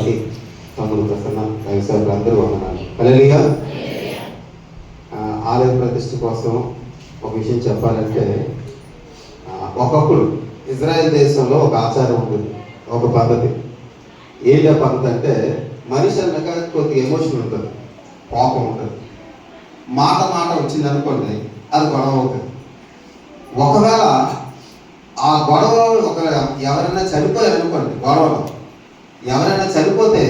గారికి తమ్ముడు ప్రసన్న వ్యవసాయ అందరూ వందనాలు హల్లెలూయా ఆలయ ప్రతిష్ఠ కోసం ఒక విషయం చెప్పాలంటే ఒకప్పుడు ఇజ్రాయెల్ దేశంలో ఒక ఆచారం ఉంటుంది ఒక పద్ధతి. ఏంటో పద్ధతి అంటే మనిషి అన్నాక కొద్దిగా ఎమోషన్ ఉంటుంది కోపం ఉంటుంది. మాట మాట వచ్చింది అనుకోండి అది గొడవ అవుతుంది. ఒకవేళ ఆ గొడవ ఒక ఎవరైనా చనిపోయారు అనుకోండి గొడవలో ఎవరైనా చనిపోతే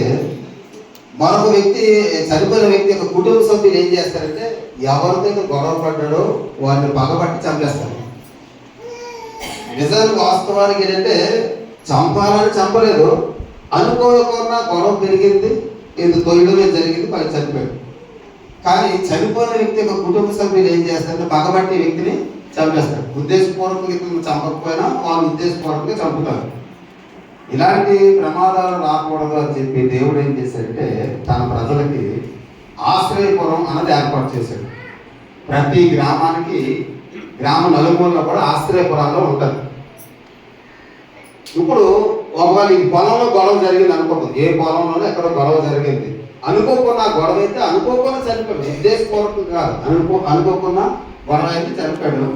మరొక వ్యక్తి చనిపోయిన వ్యక్తి యొక్క కుటుంబ సభ్యులు ఏం చేస్తారంటే ఎవరితో గొడవ పడ్డాడో వారిని పగబట్టి చంపేస్తారు. నిజానికి వాస్తవానికి ఏంటంటే చంపాలని చంపలేదు. అనుకోకుండా గొడవ పెరిగింది ఇది తొలిలోనే జరిగింది వాళ్ళు చనిపోయాడు. కానీ చనిపోయిన వ్యక్తి యొక్క కుటుంబ సభ్యులు ఏం చేస్తారంటే పగబట్టి వ్యక్తిని చంపేస్తారు. ఉద్దేశపూర్వకంగా చంపకపోయినా వాళ్ళు ఉద్దేశపూర్వకంగా చంపుతారు. ఇలాంటి ప్రమాదాలు రాకూడదు అని చెప్పి దేవుడు ఏం చేశాడంటే తన ప్రజలకి ఆశ్రయపురం అన్నది ఏర్పాటు చేశాడు. ప్రతి గ్రామానికి గ్రామ నలుమూలలో కూడా ఆశ్రయపురాల్లో ఉంటారు ఇప్పుడు ఒకవేళ ఈ పొలంలో గొడవ జరిగింది అనుకోకూడదు ఏ పొలంలోనో ఎక్కడ గొడవ జరిగింది. అనుకోకుండా గొడవ అయితే అనుకోకుండా చనిపోయాడు. ఉద్దేశపూర్వకం కాదు. అనుకో అనుకోకుండా గొడవ అయితే చనిపోయాడు.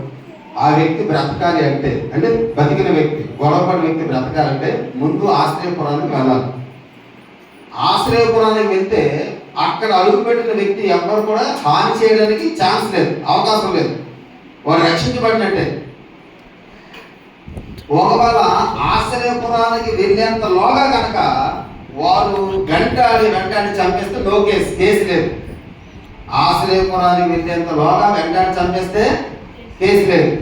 ఆ వ్యక్తి బ్రతకాలి అంటే అంటే బతికిన వ్యక్తి గొడవపడిన వ్యక్తి బ్రతకాలంటే ముందు ఆశ్రయపురానికి వెళ్ళాలి ఆశ్రయపురానికి వెళ్తే అక్కడ అడుగుపెట్టిన వ్యక్తి ఎవ్వరు కూడా హాని చేయడానికి ఛాన్స్ లేదు అవకాశం లేదు. వారు రక్షించబడినట్టే. ఒకవేళ ఆశ్రయపురానికి వెళ్ళేంతలోగా కనుక వారు గంటాడి వెంటాడి చంపేస్తే నో కేసు కేసు లేదు. ఆశ్రయపురానికి వెళ్ళేంతలోగా వెంటాడి చంపేస్తే కేసు లేదు.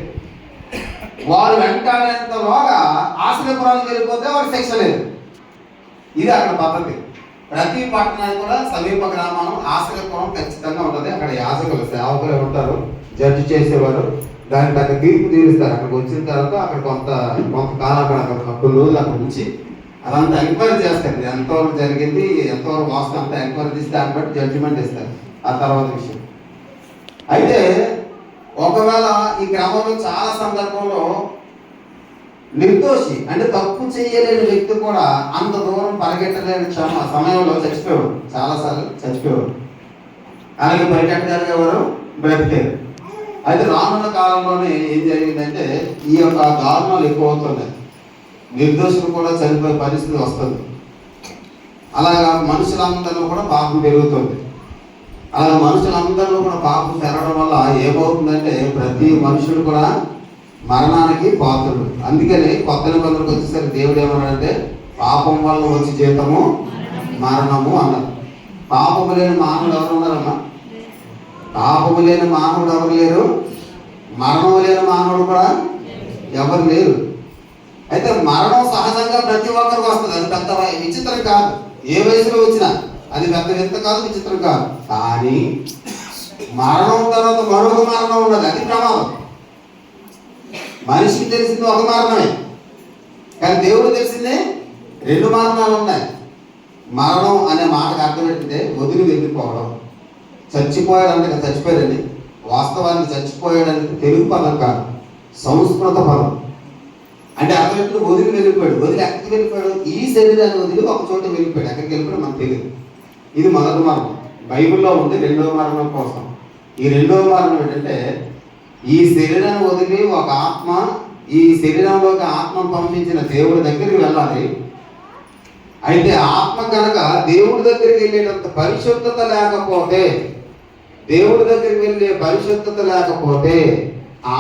వారు వెంటనేంతలోగా ఆశ్రయపురానికి వెళ్ళిపోతే వారికి శిక్ష లేదు. ఇది అక్కడ పద్ధతి. ప్రతి పట్టణానికి కూడా సమీప గ్రామం ఆశ్రయపురం ఖచ్చితంగా ఉంటుంది. అక్కడ యాజకులు సేవకులు ఉంటారు. జడ్జి చేసేవారు. దానికి తగ్గ తీర్పు తీరుస్తారు. అక్కడికి వచ్చిన తర్వాత అక్కడ కొంత కొంతకాలం అక్కడ అక్కడ కొన్ని రోజులు అక్కడ ఉంచి అదంతా ఎంక్వైరీ చేస్తారు. ఎంతవరకు జరిగింది ఎంతవరకు వాస్తవం అంతా ఎంక్వైరీ తీస్తే దాన్ని బట్టి జడ్జిమెంట్ ఇస్తారు. ఆ తర్వాత విషయం. అయితే ఒకవేళ ఈ గ్రామంలో చాలా సందర్భంలో నిర్దోషి అంటే తప్పు చేయలేని వ్యక్తి కూడా అంత దూరం పరిగెట్టలేని క్షమ సమయంలో చచ్చిపోయాడు చాలాసార్లు చచ్చిపోయాడు అలాగే పరిగెట్టగలిగేవారు బ్రతికారు. అయితే రానున్న కాలంలోనే ఏం జరిగిందంటే ఈ యొక్క దారుణాలు ఎక్కువ అవుతున్నాయి నిర్దోషులు కూడా చనిపోయే పరిస్థితి వస్తుంది. అలాగా మనుషులందరూ కూడా పాపం పెరుగుతుంది. అలా మనుషులందరిలో కూడా పాపం పెరగడం వల్ల ఏమవుతుందంటే ప్రతి మనుషుడు కూడా మరణానికి పాత్రుడు. అందుకని కొత్త నిబంధనకు వచ్చేసరికి దేవుడు ఏమన్నాడంటే పాపం వల్ల వచ్చి జీతము మరణము అన్నారు పాపము లేని మానవుడు ఎవరు ఉన్నారమ్మా? పాపము లేని మానవుడు ఎవరు లేరు? మరణం లేని మానవుడు కూడా ఎవరు లేరు? అయితే మరణం సహజంగా ప్రతి ఒక్కరికి వస్తుంది. అది పెద్ద విచిత్రం కాదు. ఏ వయసులో వచ్చినా అది పెద్ద వింత కాదు విచిత్రం కాదు. కానీ మరణం తర్వాత మరొక మరణం ఉన్నది. అది ప్రమాదం. మనిషికి తెలిసింది ఒక మరణమే. కానీ దేవుడు తెలిసిందే రెండు మరణాలు ఉన్నాయి. మరణం అనే మాటకు అర్థం ఏంటంటే వదిలి వెళ్ళిపోవడం. చచ్చిపోయాడంటే ఇక చచ్చిపోయాడండి. వాస్తవానికి చచ్చిపోయాడంటే తెలుగు పదం కాదు. సంస్కృత పదం. అంటే అర్థం ఏంటంటే వదిలి వెళ్ళిపోయాడు. వదిలి ఎక్కడికి వెళ్ళిపోయాడు? ఈ శరీరాన్ని వదిలి ఒక చోట వెళ్ళిపోయాడు. ఎక్కడికి వెళ్ళిపోయాడు మనకు తెలియదు. ఇది మొదటి మరణం బైబిల్లో ఉంది రెండవ మరణం కోసం. ఈ రెండవ మరణం ఏంటంటే ఈ శరీరాన్ని వదిలి ఒక ఆత్మ ఈ శరీరంలోకి ఆత్మ పంపించిన దేవుడి దగ్గరికి వెళ్ళాలి. అయితే ఆత్మ కనుక దేవుడి దగ్గరికి వెళ్ళేటంత పరిశుద్ధత లేకపోతే దేవుడి దగ్గరికి వెళ్ళే పరిశుద్ధత లేకపోతే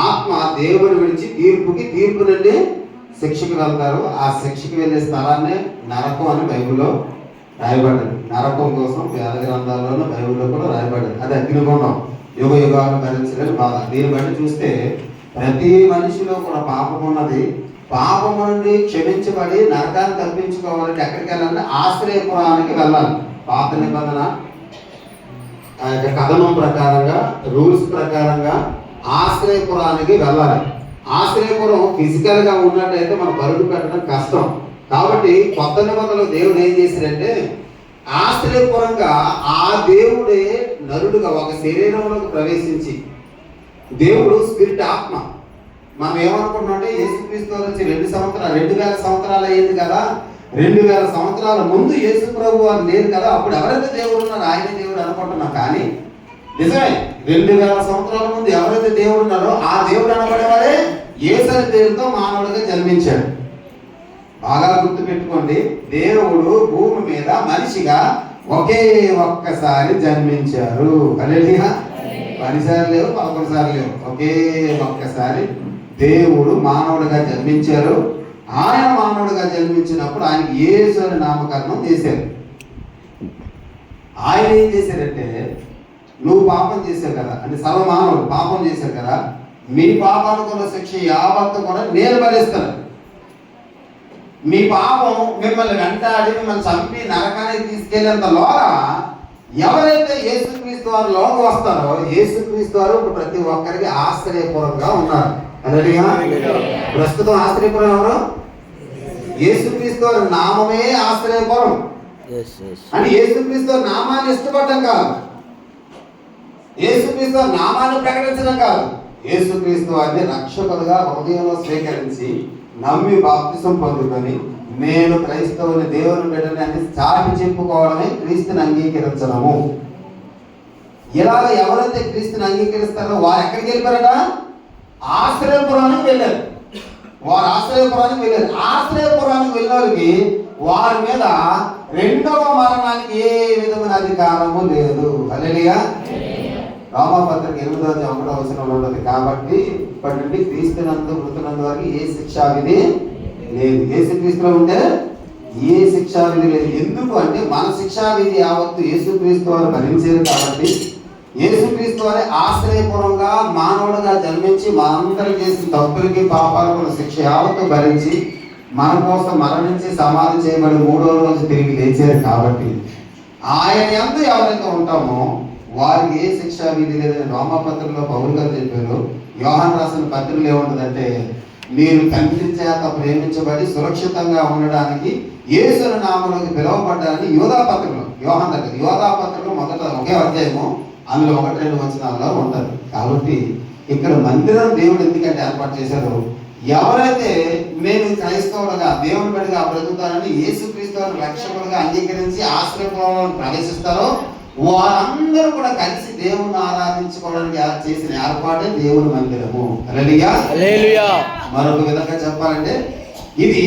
ఆత్మ దేవుడు విడిచి తీర్పుకి తీర్పు నుండి శిక్షకు వెళ్తారు. ఆ శిక్షకు వెళ్ళే స్థలాన్ని నరకం అని బైబిల్లో రాయబడింది నరకం కోసం వేద గ్రంథాల్లోనూ బైబిల్లో కూడా రాయబడింది అది అగ్నిగుండం యుగ యుగాలు భరించలేని బాధ. దీన్ని బట్టి చూస్తే ప్రతి మనిషిలో కూడా పాపం ఉన్నది. పాపం నుండి క్షమించబడి నరకాన్ని తప్పించుకోవాలంటే ఎక్కడికి వెళ్ళాలంటే ఆశ్రయపురానికి వెళ్ళాలి. పాత నిబంధన ఆ యొక్క కథనం ప్రకారంగా రూల్స్ ప్రకారంగా ఆశ్రయపురానికి వెళ్ళాలి. ఆశ్రయపురం ఫిజికల్గా ఉన్నట్టయితే మనం బరువు పెట్టడం కష్టం. కాబట్టి కొత్త నిబంధనలు దేవుడు ఏం చేశారంటే ఆశ్రయపురంగా ఆ దేవుడే నరుడుగా ఒక శరీరంలోకి ప్రవేశించి దేవుడు స్పిరిట్ ఆత్మ. మనం ఏమనుకుంటున్నాం అంటే యేసుక్రీస్తు నుంచి రెండు సంవత్సరాలు రెండు వేల సంవత్సరాలు అయ్యింది కదా. రెండు వేల సంవత్సరాల ముందు యేసు ప్రభు వారు లేరు కదా. అప్పుడు ఎవరైతే దేవుడు ఉన్నారో ఆయన దేవుడు అనుకుంటున్నాం. కానీ నిజమే రెండు వేల సంవత్సరాల ముందు ఎవరైతే దేవుడు ఉన్నారో ఆ దేవుడు అనబడేవారే ఏసరి దేవుడితో మానవుడిగా జన్మించాడు. బాగా గుర్తు పెట్టుకోండి దేవుడు భూమి మీద మనిషిగా ఒకే ఒక్కసారి జన్మించారు. అలేలిగా పదిసార్లు లేవు పదకొండు సార్లు లేవు. ఒకే ఒక్కసారి దేవుడు మానవుడిగా జన్మించారు. ఆయన మానవుడిగా జన్మించినప్పుడు ఆయనకి యేసు అని నామకరణం చేశారు. ఆయన ఏం చేశారంటే నువ్వు పాపం చేశావు కదా అంటే సర్వమానవుడు పాపం చేశారు కదా మీ పాపానుకున్న శిక్ష యావత్తు కూడా నేను భరిస్తాను. మీ పాపం మిమ్మల్ని వెంటాడి మిమ్మల్ని చంపి నరకానికి తీసుకెళ్ళేంత లోగా ఎవరైతే యేసుక్రీస్తు వారు లోకి వస్తారో యేసుక్రీస్తు వారు ఇప్పుడు ప్రతి ఒక్కరికి ఆశ్చర్యపూర్వకంగా ఉన్నారు. అన్నట్టుగా ప్రస్తుతం ఆశ్చర్యపురం ఎవరు? యేసుక్రీస్తు వారి నామమే ఆశ్చర్యపురం అని యేసుక్రీస్తు వారి నామాన్ని ఇష్టపడటం కాదు. యేసుక్రీస్తు వారి నామాన్ని ప్రకటించడం కాదు. యేసుక్రీస్తు వారిని రక్షకులుగా హృదయంలో స్వీకరించి నమ్మి బాప్తిసం పొందుకొని నేను క్రైస్తవుని దేవుని బిడ్డని అని చాటి చెప్పుకోవడమే క్రీస్తుని అంగీకరించడము. ఇలాగ ఎవరైతే క్రీస్తుని అంగీకరిస్తారో వారు ఎక్కడికి వెళ్ళిపోయారట? ఆశ్రయపురానికి వెళ్ళారు. వారు ఆశ్రయపురానికి వెళ్ళారు. ఆశ్రయపురానికి వెళ్ళిన వారికి వారి మీద రెండవ మరణానికి ఏ విధమైన అధికారము లేదు. అలెలిగా రామపత్రిక ఎనిమిదో అధ్యాయం ఒకటో వచనంలో ఉన్నది కాబట్టి ఇప్పటి నుండి క్రీస్తునందు మృతునందు వారికి ఏ శిక్షా విధి లేదు. ఏసు క్రీస్తులో ఉంటే ఏ శిక్షా విధి లేదు. ఎందుకు అంటే మన శిక్షా విధి యావత్తు యేసుక్రీస్తు వారు భరించారు కాబట్టి యేసుక్రీస్తు వారి ఆశ్రయపూర్వంగా మానవుడుగా జన్మించి మనందరం చేసిన తప్పులకి పాపాలకు శిక్ష యావత్తు భరించి మన కోసం మరణించి సమాధి చేయబడి మూడో రోజు తిరిగి లేచారు కాబట్టి ఆయన ఎందు ఎవరైతే ఉంటామో వారికి ఏ శిక్ష విధి లేదని రోమపత్రికలో పౌరులు గారు చెప్పారు యోహాన్ రాసిన పత్రికలు ఏముంటుందంటే మీరు తండ్రి చేత ప్రేమించబడి సురక్షితంగా ఉండడానికి యేసుని నామంలోకి పిలువబడ్డారని యోధా పత్రికలో యోహాన్ దగ్గర. యోధా పత్రికలో మొదట ఒకే అధ్యాయము అందులో ఒకటి రెండు వచనాల్లో ఉంటారు కాబట్టి ఇక్కడ మందిరం దేవుడు ఎందుకంటే ఏర్పాటు చేశారు? ఎవరైతే నేను క్రైస్తవులుగా దేవుని బడిగా బ్రతుకుతానని యేసుక్రీస్తు రక్షకులుగా అంగీకరించి ఆశ్రయంలో ప్రవేశిస్తారో వారందరూ కూడా కలిసి దేవుని ఆరాధించుకోవడానికి చేసిన ఏర్పాటే దేవుని మందిరము. మరొక విధంగా చెప్పాలంటే ఇది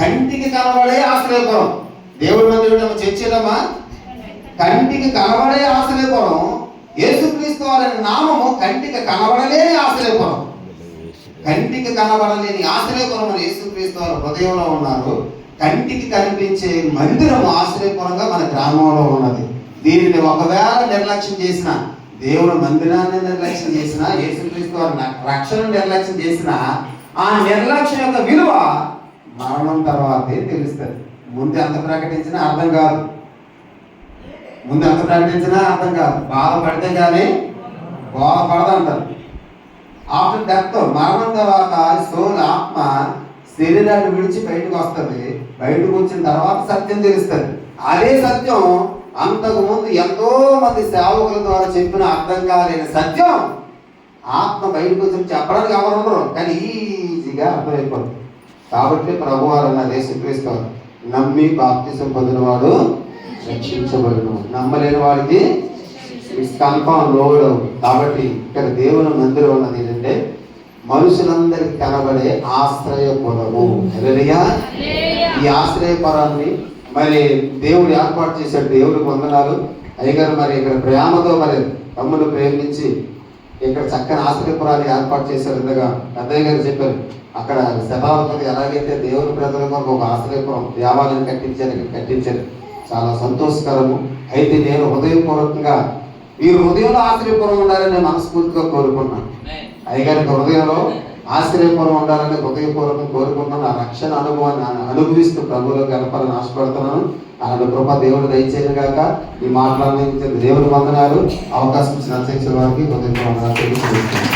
కంటికి కనబడే ఆశ్రయపురం. దేవుడి మందిరం చర్చిలమా కంటికి కనబడే ఆశ్రయపురం. యేసుక్రీస్తు వారి నామము కంటికి కనబడలేని ఆశ్రయపురం. కంటికి కనబడలేని ఆశ్రయపురం అని యేసుక్రీస్తు వారు హృదయంలో ఉన్నారు. కంటికి కనిపించే మందిరం ఆశ్రయపురంగా మన గ్రామంలో ఉన్నది. దీనిని ఒకవేళ నిర్లక్ష్యం చేసిన దేవుడు మందిరాన్ని నిర్లక్ష్యం చేసిన యేసుక్రీస్తు వారి రక్షణను రక్షణ నిర్లక్ష్యం చేసిన ఆ నిర్లక్ష్యం యొక్క విలువ మరణం తర్వాతే తెలుస్తుంది. ముందు ఎంత ప్రకటించినా అర్థం కాదు. ముందు ఎంత ప్రకటించినా అర్థం కాదు. బాధపడితే కానీ బాధపడదంటారు ఆఫ్టర్ డెత్ మరణం తర్వాత సోల్ ఆత్మ శరీరాన్ని విడిచి బయటకు వస్తుంది. బయటకు వచ్చిన తర్వాత సత్యం తెలుస్తుంది. అదే సత్యం అంతకుముందు ఎంతో మంది సేవకుల ద్వారా చెప్పిన అర్థం కాలేని సత్యం ఆత్మ బయటకు వచ్చి చెప్పడానికి ఎవరు ఉండరు. కానీ ఈజీగా అర్థమైపోతుంది. కాబట్టి ప్రభు వారు అన్న యేసుక్రీస్తు వారు, నమ్మి బాప్తిసం పొందినవాడు రక్షించబడును. నమ్మలేని వాడికి కన్ఫామ్ లోడ్ కాబట్టి ఇక్కడ దేవుని మందిరం ఉన్నది ఏంటంటే మనుషులందరికి కనబడే ఆశ్రయపురము హల్లెలూయా. ఈ ఆశ్రయపురాన్ని మరి దేవుడు ఏర్పాటు చేశాడు. దేవుడికి వందనాలు. అయ్యగారు మరి ఇక్కడ ప్రేమతో మరి తమ్ముడు ప్రేమించి ఇక్కడ చక్కని ఆశ్రయపురాన్ని ఏర్పాటు చేశారు. ఇంతగా పెద్దయ్య గారు చెప్పారు. అక్కడ శతాధిపతి ఎలాగైతే దేవుని ప్రజల కొరకు ఒక ఆశ్రయపురం దేవాలయం కట్టించారు ఇక్కడ కట్టించారు. చాలా సంతోషకరము. అయితే నేను హృదయపూర్వకంగా మీరు హృదయంలో ఆశ్రయపురం ఉండాలని నేను మనస్ఫూర్తిగా కోరుకున్నాను అయ్యగారికి హృదయంలో ఆశ్రయపూర్వం ఉండాలని హృదయపూర్వకం కోరుకుంటున్నాను ఆ రక్షణ అనుభవాన్ని అనుభవిస్తూ ప్రభువులో గడపాలని ఆశపడుతున్నాను. అలాంటి కృప దేవుడు దయచేయను గాక. ఈ మాట్లాడిన దేవుని వందనాలు. అవకాశం ఇచ్చిన అధ్యక్షుల వారికి హృదయపూర్వకంగా తెలియజేస్తున్నాను.